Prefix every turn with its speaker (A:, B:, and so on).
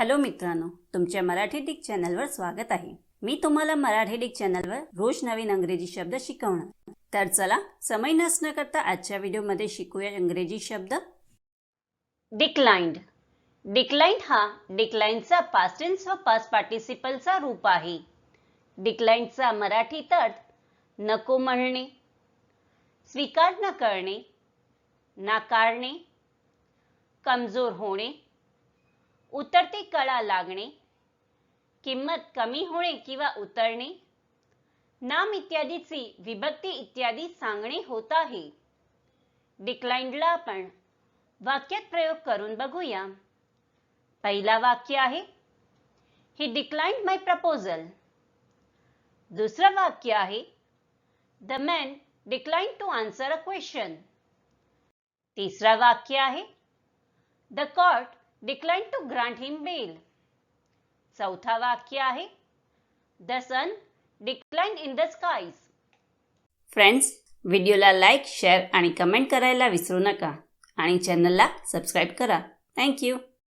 A: Hello मित्रांनो तुमच्या Marathi Dick चॅनलवर स्वागत आहे. मी तुम्हाला मराठी डिक चॅनलवर रोज नवीन अंग्रेजी शब्द शिकवणार. तर चला समय नसणं करता आजच्या व्हिडिओमध्ये शिकूया इंग्रजी शब्द. डिक्लाइंड डिक्लाइंड हा डिक्लाइनचा पास्टेन्स व पास्ट पार्टिसिपलचा रूप आहे. डिक्लाइंडचा मराठी अर्थ नको म्हणणे स्वीकार न करणे नाकारणे कमजोर होणे उतरती कळा लागणे. किंमत कमी होणे किंवा उतरणे. नाम इत्यादीची विभक्ती इत्यादी सांगणे होत आहे. डिक्लाइंडला आपण वाक्यात प्रयोग करून बघूया. पहिला वाक्य आहे. ही डिक्लाइंड माय प्रपोजल दुसरं वाक्य आहे. The man declined to answer a question तिसरा वाक्य आहे. The court declined to grant him bail. चौथा वाक्य आहे the sun decline in the skies friends व्हिडिओला लाईक शेअर आणि कमेंट करायला विसरू नका. आणि चॅनलला सबस्क्राईब करा. थँक्यू